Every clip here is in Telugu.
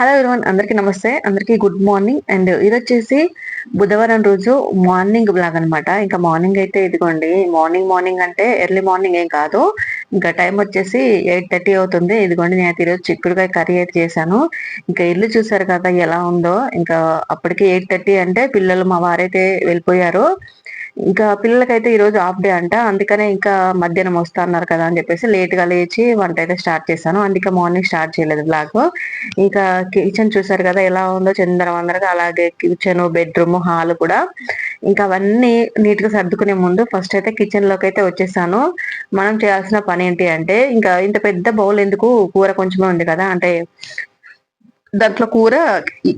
హలో ఎవరివన్ అందరికీ నమస్తే. అందరికీ గుడ్ మార్నింగ్ అండ్ ఇది వచ్చేసి బుధవారం రోజు మార్నింగ్ బ్లాగ్ అనమాట ఇంకా మార్నింగ్ అయితే ఇదిగోండి. మార్నింగ్ మార్నింగ్ అంటే ఎర్లీ మార్నింగ్ ఏం కాదు. ఇంకా టైం వచ్చేసి ఎయిట్ థర్టీ అవుతుంది. ఇదిగోండి నేను ఈరోజు చిక్కుడుకాయ కర్రీ అయితే చేశాను. ఇంకా ఇల్లు చూసారు కదా ఎలా ఉందో. ఇంకా అప్పటికి ఎయిట్ థర్టీ అంటే పిల్లలు మా వారైతే వెళ్ళిపోయారు. ఇంకా పిల్లలకైతే ఈరోజు హాఫ్ డే అంట. అందుకనే ఇంకా మధ్యాహ్నం వస్తా అన్నారు కదా అని చెప్పేసి లేట్గా లేచి వంట అయితే స్టార్ట్ చేశాను. అందుకే మార్నింగ్ స్టార్ట్ చేయలేదు బ్లాగ్ ఇంకా కిచెన్ చూసారు కదా ఎలా ఉందో చందరవందరగా అలాగే కిచెన్ బెడ్రూమ్ హాల్ కూడా. ఇంకా అవన్నీ నీట్గా సర్దుకునే ముందు ఫస్ట్ అయితే కిచెన్లోకి అయితే వచ్చేసాను. మనం చేయాల్సిన పని ఏంటి అంటే ఇంకా ఇంత పెద్ద బౌల్ ఎందుకు? కూర కొంచెమే ఉంది కదా అంటే దాంట్లో కూర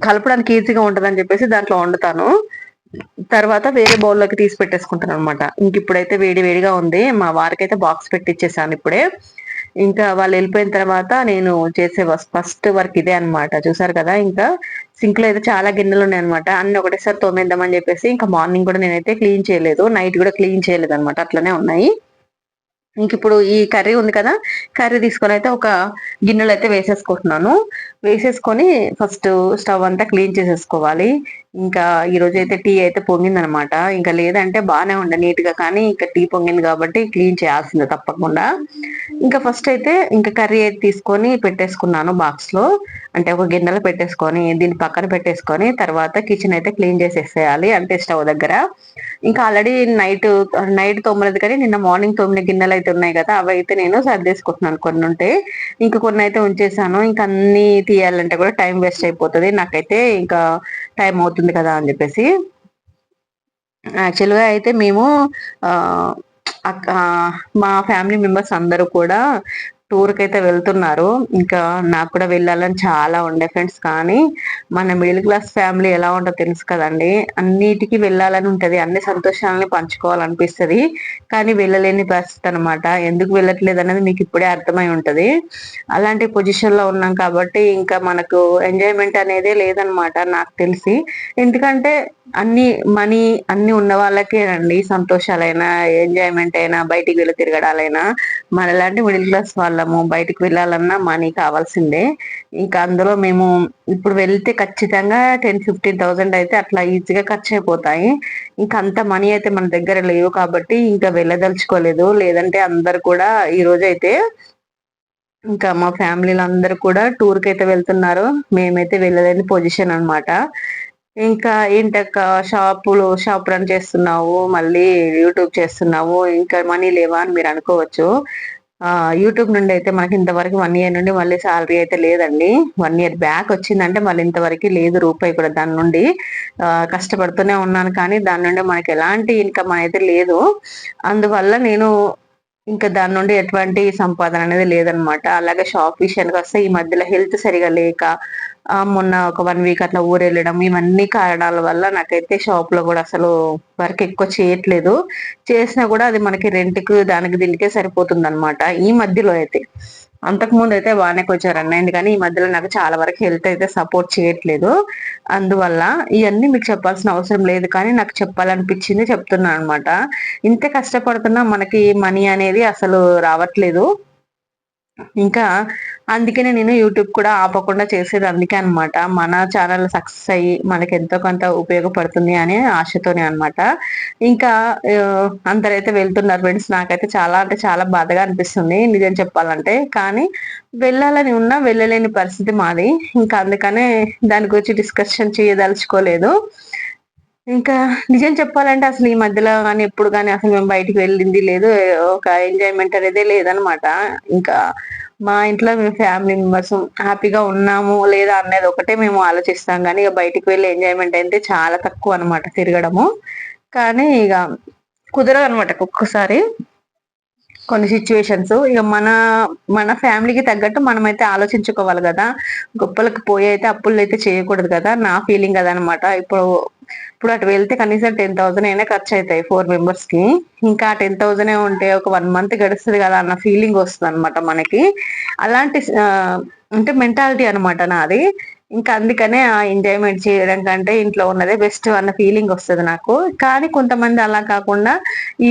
కలపడానికి ఈజీగా ఉంటదని చెప్పేసి దాంట్లో వండుతాను. తర్వాత వేరే బౌల్లోకి తీసి పెట్టేసుకుంటాను అనమాట ఇంక ఇప్పుడైతే వేడి వేడిగా ఉంది. మా వారికి అయితే బాక్స్ పెట్టిచ్చేసాను ఇప్పుడే. ఇంకా వాళ్ళు వెళ్ళిపోయిన తర్వాత నేను చేసే ఫస్ట్ వర్క్ ఇదే అనమాట చూసారు కదా? ఇంకా సింక్లో అయితే చాలా గిన్నెలు ఉన్నాయి అనమాట అన్ని ఒకటేసారి తోమేద్దామని చెప్పేసి ఇంకా మార్నింగ్ కూడా నేనైతే క్లీన్ చేయలేదు. నైట్ కూడా క్లీన్ చేయలేదు అనమాట అట్లనే ఉన్నాయి. ఇంక ఇప్పుడు ఈ కర్రీ ఉంది కదా? కర్రీ తీసుకొని అయితే ఒక గిన్నెలో అయితే వేసేసుకుంటున్నాను. వేసేసుకొని ఫస్ట్ స్టవ్ అంతా క్లీన్ చేసేసుకోవాలి. ఇంకా ఈ రోజు అయితే టీ అయితే పొంగింది అనమాట ఇంకా లేదంటే బాగానే ఉండే నీట్గా కానీ ఇంకా టీ పొంగింది కాబట్టి క్లీన్ చేయాల్సిందే తప్పకుండా. ఇంకా ఫస్ట్ అయితే ఇంకా కర్రీ అయితే తీసుకొని పెట్టేసుకున్నాను బాక్స్లో. అంటే ఒక గిన్నెలో పెట్టేసుకొని దీన్ని పక్కన పెట్టేసుకొని తర్వాత కిచెన్ అయితే క్లీన్ చేసేసేయాలి అంటే స్టవ్ దగ్గర. ఇంకా ఆల్రెడీ నైట్ నైట్ తొమ్మిది కానీ నిన్న మార్నింగ్ తొమ్మిది గిన్నెలు అయితే ఉన్నాయి కదా అవి అయితే నేను సర్దేసుకుంటున్నాను కొన్ని ఉంటే. ఇంకా కొన్ని అయితే ఉంచేసాను. ఇంకా అన్ని తీయాలంటే కూడా టైం వేస్ట్ అయిపోతుంది. నాకైతే ఇంకా టైం అవుతుంది కదా అని చెప్పేసి. యాక్చువల్గా అయితే మేము అక్క మా ఫ్యామిలీ మెంబర్స్ అందరూ కూడా టూర్కి అయితే వెళ్తున్నారు. ఇంకా నాకు కూడా వెళ్ళాలని చాలా ఉండే ఫ్రెండ్స్. కానీ మన మిడిల్ క్లాస్ ఫ్యామిలీ ఎలా ఉంటుందో తెలుసు కదండి. అన్నిటికీ వెళ్ళాలని ఉంటుంది. అన్ని సంతోషాలని పంచుకోవాలనిపిస్తుంది. కానీ వెళ్ళలేని పరిస్థితి అనమాట ఎందుకు వెళ్ళట్లేదు అనేది మీకు ఇప్పుడే అర్థమై ఉంటుంది. అలాంటి పొజిషన్లో ఉన్నాం కాబట్టి ఇంకా మనకు ఎంజాయ్మెంట్ అనేది లేదనమాట నాకు తెలిసి. ఎందుకంటే అన్ని మనీ అన్ని ఉన్న వాళ్ళకే అండి సంతోషాలైనా ఎంజాయ్మెంట్ అయినా బయటికి వెళ్ళి తిరగడాలైనా. మనలాంటి మిడిల్ క్లాస్ వాళ్ళము బయటకు వెళ్ళాలన్నా మనీ కావాల్సిందే. ఇంకా అందులో మేము ఇప్పుడు వెళ్తే ఖచ్చితంగా టెన్ ఫిఫ్టీన్ థౌసండ్ అయితే అట్లా ఈజీగా ఖర్చు అయిపోతాయి ఇంకా అంత మనీ అయితే మన దగ్గర లేవు కాబట్టి ఇంకా వెళ్ళదలుచుకోలేదు. లేదంటే అందరు కూడా ఈ రోజు అయితే ఇంకా మా ఫ్యామిలీలో అందరు కూడా టూర్కి అయితే వెళ్తున్నారు. మేమైతే వెళ్ళలేని పొజిషన్ అనమాట ఇంకా ఏంటక్క షాపులు షాప్ రన్ చేస్తున్నావు మళ్ళీ యూట్యూబ్ చేస్తున్నావు ఇంకా మనీ లేవా అని మీరు అనుకోవచ్చు. యూట్యూబ్ నుండి అయితే మనకి ఇంతవరకు వన్ ఇయర్ నుండి మళ్ళీ శాలరీ అయితే లేదండి. వన్ ఇయర్ బ్యాక్ వచ్చిందంటే మళ్ళీ ఇంతవరకు లేదు రూపాయి కూడా దాని నుండి. కష్టపడుతూనే ఉన్నాను కానీ దాని నుండి మనకి ఎలాంటి ఇన్కమ్ అయితే లేదు. అందువల్ల నేను ఇంకా దాని నుండి ఎటువంటి సంపాదన అనేది లేదనమాట అలాగే షాప్ విషయానికి వస్తే ఈ మధ్యలో హెల్త్ సరిగా లేక మొన్న ఒక వన్ వీక్ అట్లా ఊరెళ్ళడం ఇవన్నీ కారణాల వల్ల నాకైతే షాప్లో కూడా అసలు వర్క్ ఎక్కువ చేయట్లేదు. చేసినా కూడా అది మనకి రెంట్కి దానికి దీనికే సరిపోతుంది అనమాట ఈ మధ్యలో అయితే. అంతకు ముందు అయితే బాగానే కొంచెం రన్ అయింది కానీ ఈ మధ్యలో నాకు చాలా వరకు హెల్త్ అయితే సపోర్ట్ చేయట్లేదు. అందువల్ల ఇవన్నీ మీకు చెప్పాల్సిన అవసరం లేదు కానీ నాకు చెప్పాలనిపించింది చెప్తున్నాను అనమాట ఇంత కష్టపడుతున్నా మనకి మనీ అనేది అసలు రావట్లేదు. ఇంకా అందుకనే నేను యూట్యూబ్ కూడా ఆపకుండా చేసేది అందుకే అనమాట మన ఛానల్ సక్సెస్ అయ్యి మనకి ఎంతో కొంత ఉపయోగపడుతుంది అనే ఆశతోనే అనమాట ఇంకా అందరైతే వెళ్తున్నారు ఫ్రెండ్స్ నాకైతే చాలా అంటే చాలా బాధగా అనిపిస్తుంది నిజం చెప్పాలంటే. కానీ వెళ్ళాలని ఉన్నా వెళ్ళలేని పరిస్థితి మాది. ఇంకా అందుకనే దాని గురించి డిస్కషన్ చేయదలుచుకోలేదు. ఇంకా నిజం చెప్పాలంటే అసలు ఈ మధ్యలో కానీ ఎప్పుడు కానీ అసలు మేము బయటికి వెళ్ళింది లేదు. ఒక ఎంజాయ్మెంట్ అనేది లేదనమాట. ఇంకా మా ఇంట్లో మేము ఫ్యామిలీ మెంబర్స్ హ్యాపీగా ఉన్నాము లేదా అనేది ఒకటే మేము ఆలోచిస్తాం. కానీ ఇక బయటికి వెళ్ళి ఎంజాయ్మెంట్ అయితే చాలా తక్కువ అనమాట తిరగడము. కానీ ఇక కుదరదు అనమాట ఒక్కొక్కసారి కొన్ని సిచ్యువేషన్స్ ఇక మన మన ఫ్యామిలీకి తగ్గట్టు మనమైతే ఆలోచించుకోవాలి కదా. గొప్పలకు పోయి అయితే అప్పులు అయితే చేయకూడదు కదా. నా ఫీలింగ్ అదనమాట. ఇప్పుడు ఇప్పుడు అటు వెళ్తే కనీసం టెన్ థౌసండ్ అయినా ఖర్చు అవుతాయి ఫోర్ మెంబర్స్కి. ఇంకా టెన్ థౌసండ్ ఉంటే ఒక వన్ మంత్ గడుస్తుంది కదా అన్న ఫీలింగ్ వస్తుంది అనమాట మనకి. అలాంటి అంటే మెంటాలిటీ అనమాట నాది. ఇంకా అందుకనే ఆ ఎంజాయ్మెంట్ చేయడం కంటే ఇంట్లో ఉన్నదే బెస్ట్ అన్న ఫీలింగ్ వస్తుంది నాకు. కానీ కొంతమంది అలా కాకుండా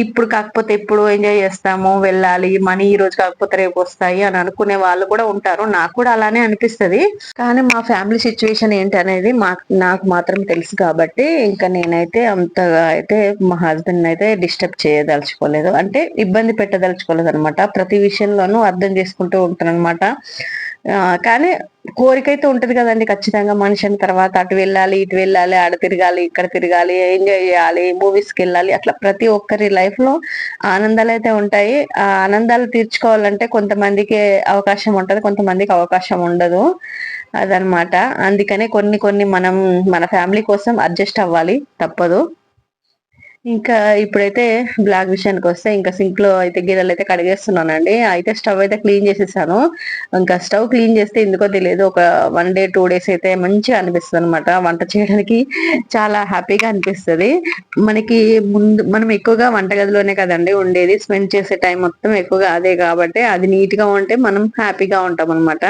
ఇప్పుడు కాకపోతే ఇప్పుడు ఎంజాయ్ చేస్తాము వెళ్ళాలి మనీ ఈ రోజు కాకపోతే రేపు వస్తాయి అని అనుకునే వాళ్ళు కూడా ఉంటారు. నాకు కూడా అలానే అనిపిస్తుంది. కానీ మా ఫ్యామిలీ సిచ్యువేషన్ ఏంటనేది మాకు నాకు మాత్రం తెలుసు కాబట్టి ఇంకా నేనైతే అంతగా అయితే మా హస్బెండ్ అయితే డిస్టర్బ్ చేయదలుచుకోలేదు. అంటే ఇబ్బంది పెట్టదలుచుకోలేదు అనమాట ప్రతి విషయంలోనూ అర్థం చేసుకుంటూ ఉంటాను అనమాట కానీ కోరిక అయితే ఉంటది కదండి ఖచ్చితంగా మనిషిని తర్వాత అటు వెళ్ళాలి ఇటు వెళ్ళాలి ఆడ తిరగాలి ఇక్కడ తిరగాలి ఎంజాయ్ చేయాలి మూవీస్కి వెళ్ళాలి. అట్లా ప్రతి ఒక్కరి లైఫ్లో ఆనందాలు అయితే ఉంటాయి. ఆ ఆనందాలు తీర్చుకోవాలంటే కొంతమందికి అవకాశం ఉంటది కొంతమందికి అవకాశం ఉండదు. అదనమాట అందుకనే కొన్ని కొన్ని మనం మన ఫ్యామిలీ కోసం అడ్జస్ట్ అవ్వాలి. తప్పదు. ఇంకా ఇప్పుడైతే బ్లాక్ విషయానికి వస్తే ఇంకా సింక్లో అయితే గిన్నెలు అయితే కడిగేస్తున్నానండి. అయితే స్టవ్ అయితే క్లీన్ చేసేసాను. ఇంకా స్టవ్ క్లీన్ చేస్తే ఎందుకో తెలియదు. ఒక వన్ డే టూ డేస్ అయితే మంచిగా అనిపిస్తుంది అనమాట వంట చేయడానికి చాలా హ్యాపీగా అనిపిస్తుంది. మనకి ముందు మనం ఎక్కువగా వంటగదిలోనే కదండి ఉండేది. స్పెండ్ చేసే టైం మొత్తం ఎక్కువగా అదే కాబట్టి అది నీట్గా ఉంటే మనం హ్యాపీగా ఉంటాం అనమాట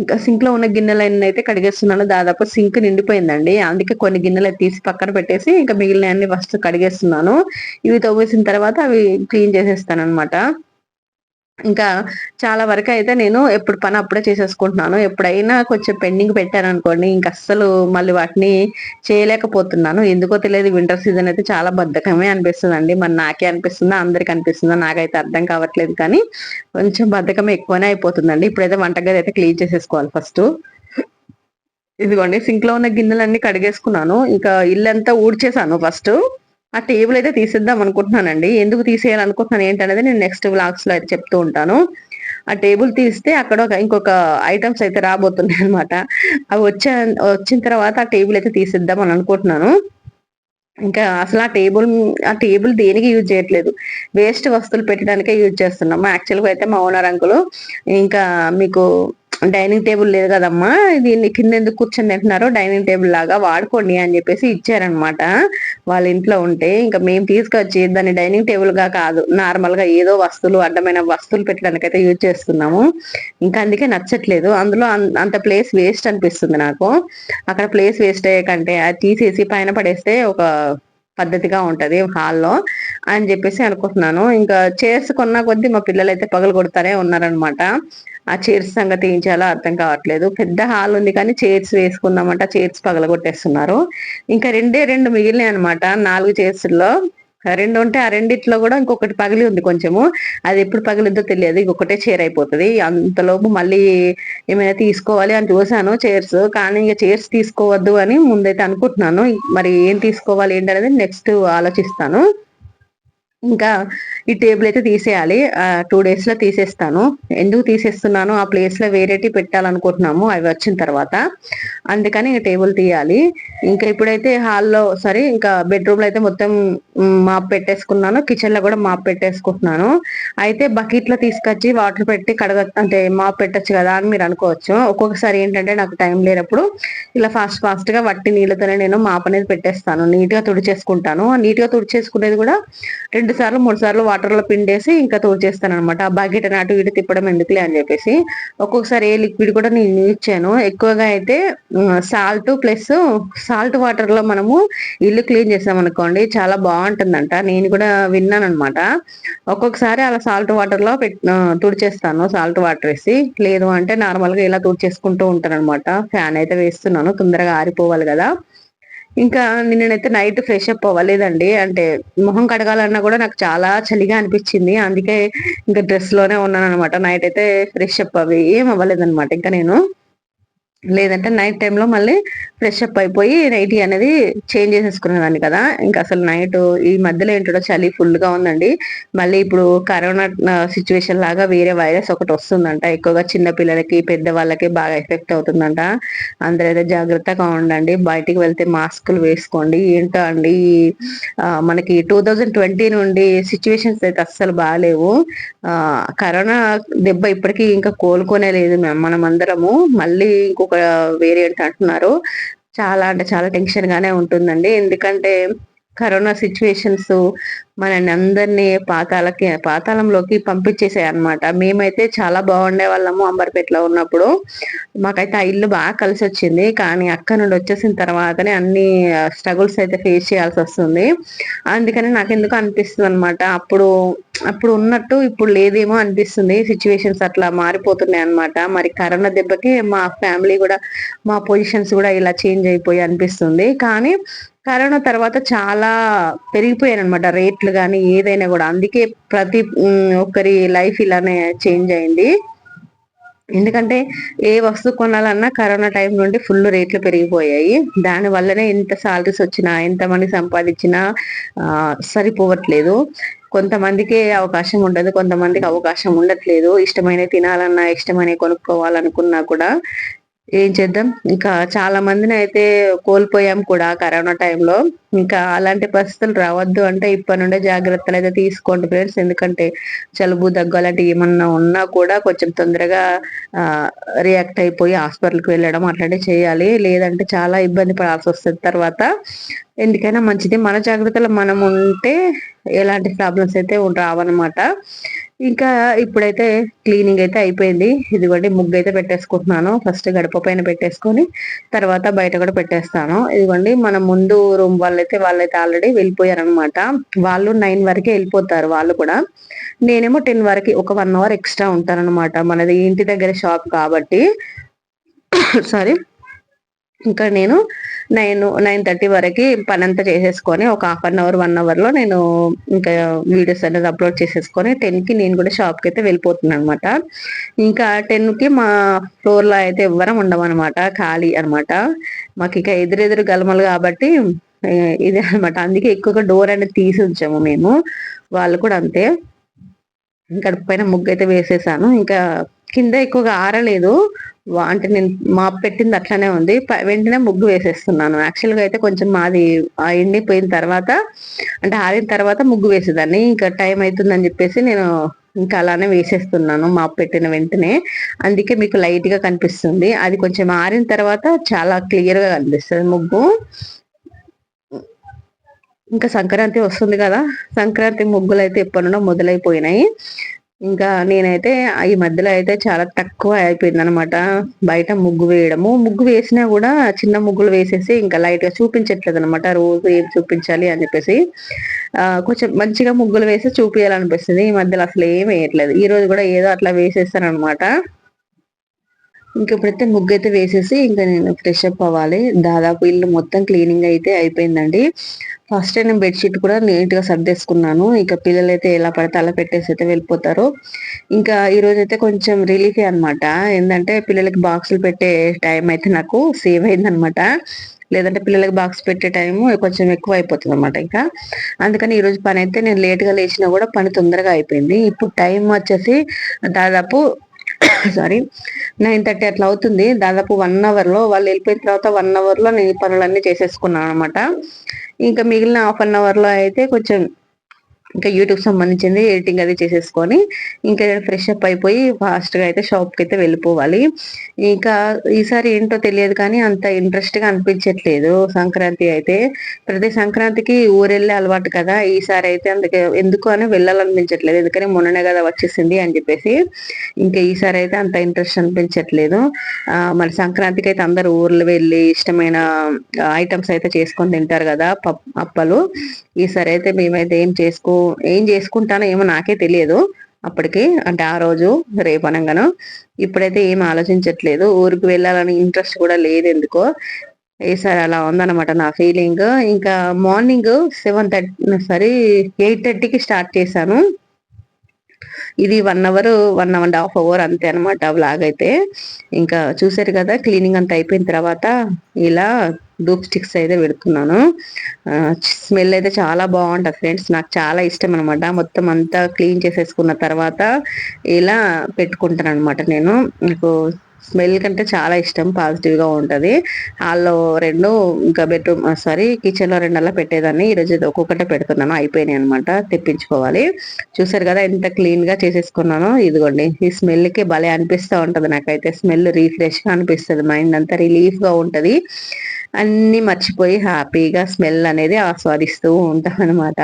ఇంకా సింక్లో ఉన్న గిన్నెలు అయితే కడిగేస్తున్నాను. దాదాపు సింక్ నిండిపోయిందండి. అందుకే కొన్ని గిన్నెలు తీసి పక్కన పెట్టేసి ఇంకా మిగిలిన అన్ని ఫస్ట్ కడిగే చేస్తున్నాను. ఇవి తవ్వేసిన తర్వాత అవి క్లీన్ చేసేస్తాను అనమాట ఇంకా చాలా వరకు అయితే నేను ఎప్పుడు పని అప్పుడే చేసేసుకుంటున్నాను. ఎప్పుడైనా కొంచెం పెండింగ్ పెట్టాను అనుకోండి ఇంక అస్సలు మళ్ళీ వాటిని చేయలేకపోతున్నాను. ఎందుకో తెలియదు వింటర్ సీజన్ అయితే చాలా బద్ధకమే అనిపిస్తుంది అండి మరి నాకే అనిపిస్తుందా అందరికి అనిపిస్తుందా నాకైతే అర్థం కావట్లేదు కానీ కొంచెం బద్ధకం ఎక్కువనే అయిపోతుందండి. ఇప్పుడైతే వంటగది అయితే క్లీన్ చేసేసుకోవాలి ఫస్ట్. ఇదిగోండి సింక్లో ఉన్న గిన్నెలన్నీ కడిగేసుకున్నాను. ఇంకా ఇల్లంతా ఊడ్చేసాను ఫస్ట్. ఆ టేబుల్ అయితే తీసేద్దాం అనుకుంటున్నానండి. ఎందుకు తీసేయాలనుకుంటున్నాను ఏంటనేది నేను నెక్స్ట్ బ్లాగ్స్లో అయితే చెప్తూ ఉంటాను. ఆ టేబుల్ తీస్తే అక్కడ ఒక ఇంకొక ఐటమ్స్ అయితే రాబోతున్నాయి అనమాట అవి వచ్చే వచ్చిన తర్వాత ఆ టేబుల్ అయితే తీసేద్దాం అని అనుకుంటున్నాను. ఇంకా అసలు ఆ టేబుల్ ఆ టేబుల్ దేనికి యూజ్ చేయట్లేదు. వేస్ట్ వస్తువులు పెట్టడానికే యూజ్ చేస్తున్నాము. యాక్చువల్గా అయితే మా ఓనర్ అంకులు ఇంకా మీకు డైనింగ్ టేబుల్ లేదు కదమ్మా. దీన్ని కింద ఎందుకు కూర్చొని తింటున్నారో డైనింగ్ టేబుల్ లాగా వాడుకోండి అని చెప్పేసి ఇచ్చారనమాట వాళ్ళ ఇంట్లో ఉంటే ఇంకా మేము తీసుకొచ్చి దాన్ని డైనింగ్ టేబుల్గా కాదు నార్మల్గా ఏదో వస్తువులు అడ్డమైన వస్తువులు పెట్టడానికి అయితే యూజ్ చేస్తున్నాము. ఇంకా అందుకే నచ్చట్లేదు. అందులో అంత ప్లేస్ వేస్ట్ అనిపిస్తుంది నాకు. అక్కడ ప్లేస్ వేస్ట్ అయ్యే కంటే అది తీసేసి పైన పడేస్తే ఒక పద్ధతిగా ఉంటది హాల్లో అని చెప్పేసి అనుకుంటున్నాను. ఇంకా చేసుకున్న కొన్నా కొద్దీ మా పిల్లలు అయితే పగలు కొడతారే ఉన్నారనమాట ఆ చైర్స్ సంగతి ఏం చేయాలో అర్థం కావట్లేదు. పెద్ద హాల్ ఉంది కానీ చైర్స్ వేసుకుందామంట చైర్స్ పగలగొట్టేస్తున్నారు. ఇంకా రెండే రెండు మిగిలినాయి అనమాట నాలుగు చైర్స్లో రెండు ఉంటే ఆ రెండిట్లో కూడా ఇంకొకటి పగిలి ఉంది కొంచెము. అది ఎప్పుడు పగిలిద్దో తెలియదు. ఇంకొకటే చైర్ అయిపోతుంది. అంతలోపు మళ్ళీ ఏమైనా తీసుకోవాలి అని చూసాను చైర్స్. కానీ ఇంకా చైర్స్ తీసుకోవద్దు అని ముందైతే అనుకుంటున్నాను. మరి ఏం తీసుకోవాలి ఏంటనేది నెక్స్ట్ ఆలోచిస్తాను. ఇంకా ఈ టేబుల్ అయితే తీసేయాలి. టూ డేస్లో తీసేస్తాను. ఎందుకు తీసేస్తున్నాను ఆ ప్లేస్లో వేరేటి పెట్టాలనుకుంటున్నాము అవి వచ్చిన తర్వాత. అందుకని ఇంకా టేబుల్ తీయాలి. ఇంకా ఇప్పుడైతే హాల్లో సరే ఇంకా బెడ్రూమ్లో అయితే మొత్తం మాప్ పెట్టేసుకున్నాను. కిచెన్లో కూడా మాప్ పెట్టేసుకుంటున్నాను. అయితే బకెట్లో తీసుకొచ్చి వాటర్ పెట్టి కడగ అంటే మాప్ పెట్టచ్చు కదా అని మీరు అనుకోవచ్చు. ఒక్కొక్కసారి ఏంటంటే నాకు టైం లేనప్పుడు ఇలా ఫాస్ట్ ఫాస్ట్గా వట్టి నీళ్ళతోనే నేను మాప్ అనేది పెట్టేస్తాను. నీట్గా తుడిచేసుకుంటాను. నీట్గా తుడిచేసుకునేది కూడా రెండు సార్లు మూడు సార్లు వాటర్లో పిండేసి ఇంకా తోచేస్తాను అనమాట ఆ బకెట్ అటు ఇటు తిప్పడం ఎందుకులే అని చెప్పేసి. ఒక్కొక్కసారి ఏ లిక్విడ్ కూడా నేను ఇచ్చాను ఎక్కువగా అయితే సాల్ట్ ప్లస్ సాల్ట్ వాటర్లో మనము ఇల్లు క్లీన్ చేసాం అనుకోండి చాలా బాగుంటుందంట. నేను కూడా విన్నాను అనమాట ఒక్కొక్కసారి అలా సాల్ట్ వాటర్లో పెట్ తుడిచేస్తాను సాల్ట్ వాటర్ వేసి. లేదు అంటే నార్మల్గా ఇలా తుడిచేసుకుంటూ ఉంటాను అనమాట ఫ్యాన్ అయితే వేస్తున్నాను తొందరగా ఆరిపోవాలి కదా. ఇంకా నేనైతే నైట్ ఫ్రెష్ అప్ అవ్వలేదండి. అంటే మొహం కడగాలన్నా కూడా నాకు చాలా చలిగా అనిపించింది. అందుకే ఇంకా డ్రెస్లోనే ఉన్నాను అనమాట నైట్ అయితే ఫ్రెష్ అప్ అవి ఏం అవ్వలేదన్నమాట. ఇంకా నేను లేదంటే నైట్ టైంలో మళ్ళీ ఫ్రెష్ అప్ అయిపోయి నైట్ అనేది చేంజ్ చేసేసుకునేదాన్ని కదా. ఇంకా అసలు నైట్ ఈ మధ్యలో ఏంటో చలి ఫుల్గా ఉందండి. మళ్ళీ ఇప్పుడు కరోనా సిచ్యువేషన్ లాగా వేరే వైరస్ ఒకటి వస్తుందంట. ఎక్కువగా చిన్న పిల్లలకి పెద్ద వాళ్ళకి బాగా ఎఫెక్ట్ అవుతుందంట. అందరైతే జాగ్రత్తగా ఉండండి. బయటికి వెళ్తే మాస్కులు వేసుకోండి. ఏంటో అండి మనకి టూ థౌజండ్ ట్వంటీ నుండి సిచ్యువేషన్స్ అయితే అస్సలు బాగాలేవు. కరోనా దెబ్బ ఇప్పటికీ ఇంకా కోలుకోనే లేదు మనం అందరము మళ్ళీ ఇంకొక ఒక వేరియంట్ అంటున్నారు. చాలా అంటే చాలా టెన్షన్ గానే ఉంటుందండి. ఎందుకంటే కరోనా సిచ్యువేషన్స్ మనని అందరినీ పాతాలకి పాతాళంలోకి పంపించేసాయి అనమాట మేమైతే చాలా బాగుండే వాళ్ళము అంబర్పేటలో ఉన్నప్పుడు. మాకైతే ఆ ఇల్లు బాగా కలిసి వచ్చింది కానీ అక్క నుండి వచ్చేసిన తర్వాతనే అన్ని స్ట్రగుల్స్ అయితే ఫేస్ చేయాల్సి వస్తుంది అందుకని నాకు ఎందుకు అనిపిస్తుంది అనమాట అప్పుడు అప్పుడు ఉన్నట్టు ఇప్పుడు లేదేమో అనిపిస్తుంది. సిచ్యువేషన్స్ అట్లా మారిపోతున్నాయి అనమాట మరి కరోనా దెబ్బకి మా ఫ్యామిలీ కూడా మా పొజిషన్స్ కూడా ఇలా చేంజ్ అయిపోయి అనిపిస్తుంది. కానీ కరోనా తర్వాత చాలా పెరిగిపోయాను అనమాట రేట్లు కానీ ఏదైనా కూడా. అందుకే ప్రతి ఒక్కరి లైఫ్ ఇలానే చేంజ్ అయింది. ఎందుకంటే ఏ వస్తువు కొనాలన్నా కరోనా టైం నుండి ఫుల్ రేట్లు పెరిగిపోయాయి. దాని వల్లనే ఎంత సాలరీస్ వచ్చినా ఎంత మంది సంపాదించినా సరిపోవట్లేదు. కొంతమందికి అవకాశం ఉండదు కొంతమందికి అవకాశం ఉండట్లేదు. ఇష్టమైన తినాలన్నా ఇష్టమైన కొనుక్కోవాలనుకున్నా కూడా ఏం చేద్దాం? ఇంకా చాలా మందిని అయితే కోల్పోయాం కూడా కరోనా టైంలో. ఇంకా అలాంటి పరిస్థితులు రావద్దు అంటే ఇప్పటి నుండే జాగ్రత్తలు అయితే తీసుకోండి ఫ్రెండ్స్. ఎందుకంటే జలుబు దగ్గు అలాంటివి ఏమన్నా ఉన్నా కూడా కొంచెం తొందరగా రియాక్ట్ అయిపోయి హాస్పిటల్కి వెళ్ళడం అట్లాంటివి చేయాలి. లేదంటే చాలా ఇబ్బంది పడాల్సి వస్తుంది తర్వాత. ఎందుకైనా మంచిది. మన జాగ్రత్తలు మనం ఉంటే ఎలాంటి ప్రాబ్లమ్స్ అయితే రావన్నమాట. ఇంకా ఇప్పుడైతే క్లీనింగ్ అయితే అయిపోయింది. ఇదిగోండి ముగ్గు అయితే పెట్టేసుకుంటున్నాను. ఫస్ట్ గడప పైన పెట్టేసుకొని తర్వాత బయట కూడా పెట్టేస్తాను. ఇదిగోండి మన ముందు రూమ్ వాళ్ళైతే వాళ్ళైతే ఆల్రెడీ వెళ్ళిపోయారు అనమాట వాళ్ళు నైన్ వరకే వెళ్ళిపోతారు వాళ్ళు కూడా. నేనేమో టెన్ వరకు ఒక వన్ అవర్ ఎక్స్ట్రా ఉంటాను అనమాట మనది ఇంటి దగ్గర షాప్ కాబట్టి. సారీ. ఇంకా నేను నైన్ నైన్ థర్టీ వరకు పని అంతా చేసేసుకొని ఒక హాఫ్ అన్ అవర్ వన్ అవర్లో నేను ఇంకా వీడియోస్ అనేది అప్లోడ్ చేసేసుకొని టెన్కి నేను కూడా షాప్కి అయితే వెళ్ళిపోతున్నాను అనమాట ఇంకా టెన్కి మా ఫ్లోర్లో అయితే ఎవ్వరం ఉండమన్నమాట ఖాళీ అనమాట మాకు ఇక ఎదురెదురు గలమలు కాబట్టి ఇది అనమాట అందుకే ఎక్కువగా డోర్ అనేది తీసి ఉంచాము మేము వాళ్ళు కూడా అంతే. ఇంకా పైన ముగ్గు అయితే వేసేసాను. ఇంకా కింద ఎక్కువగా ఆరలేదు. అంటే నేను మా పెట్టింది అట్లానే ఉంది. వెంటనే ముగ్గు వేసేస్తున్నాను. యాక్చువల్గా అయితే కొంచెం మాది ఎండిపోయిన తర్వాత అంటే ఆరిన తర్వాత ముగ్గు వేసేదాన్ని. ఇంకా టైం అవుతుందని చెప్పేసి నేను ఇంకా అలానే వేసేస్తున్నాను మా పెట్టిన వెంటనే. అందుకే మీకు లైట్గా కనిపిస్తుంది. అది కొంచెం ఆరిన తర్వాత చాలా క్లియర్గా కనిపిస్తుంది ముగ్గు. ఇంకా సంక్రాంతి వస్తుంది కదా. సంక్రాంతి ముగ్గులు అయితే ఎప్పటి మొదలైపోయినాయి. ఇంకా నేనైతే ఈ మధ్యలో అయితే చాలా తక్కువ అయిపోయింది అనమాట బయట ముగ్గు వేయడము. ముగ్గు వేసినా కూడా చిన్న ముగ్గులు వేసేసి ఇంకా లైట్గా చూపించట్లేదు అనమాట రోజు ఏం చూపించాలి అని చెప్పేసి. కొంచెం మంచిగా ముగ్గులు వేసి చూపించాలనిపిస్తుంది ఈ మధ్యలో అసలు ఏం వేయట్లేదు. ఈ రోజు కూడా ఏదో అట్లా వేసేస్తాను అనమాట ఇంకా ఇప్పుడైతే ముగ్గు అయితే వేసేసి ఇంకా నేను ఫ్రెష్ అప్ అవ్వాలి. దాదాపు ఇల్లు మొత్తం క్లీనింగ్ అయితే అయిపోయిందండి. ఫస్ట్ నేను బెడ్షీట్ కూడా నీట్గా సర్దేసుకున్నాను. ఇంకా పిల్లలు అయితే ఎలా పడితే అలా పెట్టేసి అయితే వెళ్ళిపోతారు. ఇంకా ఈ రోజు అయితే కొంచెం రిలీఫే అనమాట ఏంటంటే పిల్లలకి బాక్సులు పెట్టే టైం అయితే నాకు సేవ్ అయింది అనమాట లేదంటే పిల్లలకి బాక్స్ పెట్టే టైం కొంచెం ఎక్కువ అయిపోతుంది అనమాట ఇంకా. అందుకని ఈ రోజు పని అయితే నేను లేట్గా లేచినా కూడా పని తొందరగా అయిపోయింది. ఇప్పుడు టైం వచ్చేసి దాదాపు సారీ నైన్ థర్టీ అట్లా అవుతుంది. దాదాపు వన్ అవర్లో వాళ్ళు వెళ్ళిపోయిన తర్వాత వన్ అవర్లో నేను పనులన్నీ చేసేసుకున్నాను అనమాట ఇంకా మిగిలిన హాఫ్ అన్ అవర్లో అయితే కొంచెం ఇంకా యూట్యూబ్ సంబంధించింది ఎడిటింగ్ అది చేసేసుకొని ఇంకా ఫ్రెష్ అప్ అయిపోయి ఫాస్ట్గా అయితే షాప్కి అయితే వెళ్ళిపోవాలి. ఇంకా ఈసారి ఏంటో తెలియదు కానీ అంత ఇంట్రెస్ట్గా అనిపించట్లేదు సంక్రాంతి అయితే. ప్రతి సంక్రాంతికి ఊరెళ్ళే అలవాటు కదా. ఈసారి అయితే అందుకే ఎందుకు అని వెళ్ళాలనిపించట్లేదు. ఎందుకని మొన్ననే కదా వచ్చేసింది అని చెప్పేసి ఇంకా ఈసారి అయితే అంత ఇంట్రెస్ట్ అనిపించట్లేదు. మరి సంక్రాంతికి అయితే అందరు ఊర్లు వెళ్ళి ఇష్టమైన ఐటమ్స్ అయితే చేసుకొని తింటారు కదా అప్పలు. ఈసారి అయితే మేమైతే ఏం చేసుకో ఏం చేసుకుంటానో ఏమో నాకే తెలియదు. అప్పటికి అంటే ఆ రోజు రేపు అనగాను ఇప్పుడైతే ఏం ఆలోచించట్లేదు. ఊరికి వెళ్ళాలని ఇంట్రెస్ట్ కూడా లేదు ఎందుకో. ఈసారి అలా ఉందన్నమాట నా ఫీలింగ్ ఇంకా morning seven thirty sorry eight థర్టీకి స్టార్ట్ చేశాను. ఇది one hour one and half hour అంతే అనమాట బ్లాగ్ అయితే. ఇంకా చూసారు కదా క్లీనింగ్ అంతా అయిపోయిన తర్వాత ఇలా డూప్ స్టిక్స్ అయితే పెడుతున్నాను. స్మెల్ అయితే చాలా బాగుంటుంది ఫ్రెండ్స్ నాకు చాలా ఇష్టం అనమాట మొత్తం అంతా క్లీన్ చేసేసుకున్న తర్వాత ఇలా పెట్టుకుంటాను అనమాట నేను. మీకు స్మెల్ కంటే చాలా ఇష్టం పాజిటివ్గా ఉంటుంది. వాళ్ళు రెండు ఇంకా బెడ్రూమ్ సారీ కిచెన్లో రెండల్లా రెండు అలా పెట్టేదాన్ని ఈరోజు ఒక్కొక్కటే పెడుతున్నాను. అయిపోయినాయి అనమాట తెప్పించుకోవాలి. చూసారు కదా ఎంత క్లీన్గా చేసేసుకున్నాను ఇదిగోండి. ఈ స్మెల్కి భలే అనిపిస్తూ ఉంటుంది నాకైతే. స్మెల్ రీఫ్రెష్గా అనిపిస్తుంది. మైండ్ అంతా రిలీఫ్గా ఉంటుంది. అన్ని మర్చిపోయి హ్యాపీగా స్మెల్ అనేది ఆస్వాదిస్తూ ఉంటాం అనమాట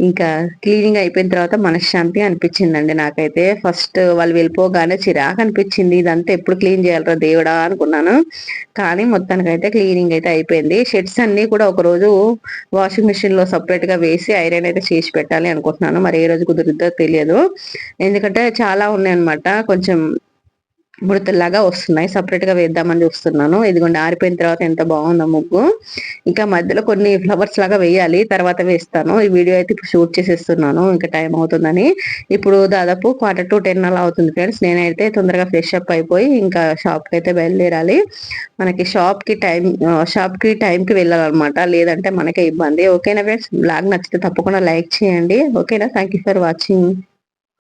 ఇంకా క్లీనింగ్ అయిపోయిన తర్వాత మనశ్శాంతి అనిపించిందండి నాకైతే. ఫస్ట్ వాళ్ళు వెళ్ళిపోగానే చిరాకు అనిపించింది. ఇదంతా ఎప్పుడు క్లీన్ చేయాలరా దేవుడా అనుకున్నాను. కానీ మొత్తానికైతే క్లీనింగ్ అయితే అయిపోయింది. షెడ్స్ అన్ని కూడా ఒకరోజు వాషింగ్ మిషన్లో సపరేట్గా వేసి ఐరన్ అయితే చేసి పెట్టాలి అనుకుంటున్నాను. మరి ఏ రోజు కుదురుద్దో తెలియదు. ఎందుకంటే చాలా ఉన్నాయి అనమాట కొంచెం బుడతల్లాగా వస్తున్నాయి. సపరేట్గా వేద్దామని చూస్తున్నాను. ఇదిగోండి ఆరిపోయిన తర్వాత ఎంత బాగుందో ముగ్గు. ఇంకా మధ్యలో కొన్ని ఫ్లవర్స్ లాగా వేయాలి. తర్వాత వేస్తాను. ఈ వీడియో అయితే ఇప్పుడు షూట్ చేసేస్తున్నాను. ఇంకా టైం అవుతుందని. ఇప్పుడు దాదాపు క్వార్టర్ టు టెన్ అలా అవుతుంది ఫ్రెండ్స్. నేనైతే తొందరగా ఫ్రెష్ అప్ అయిపోయి ఇంకా షాప్కి అయితే బయలుదేరాలి. మనకి షాప్కి టైం షాప్కి టైం కి వెళ్ళాలన్నమాట. లేదంటే మనకే ఇబ్బంది. ఓకేనా ఫ్రెండ్స్? బ్లాగ్ నచ్చితే తప్పకుండా లైక్ చేయండి. ఓకేనా? Thank you for watching.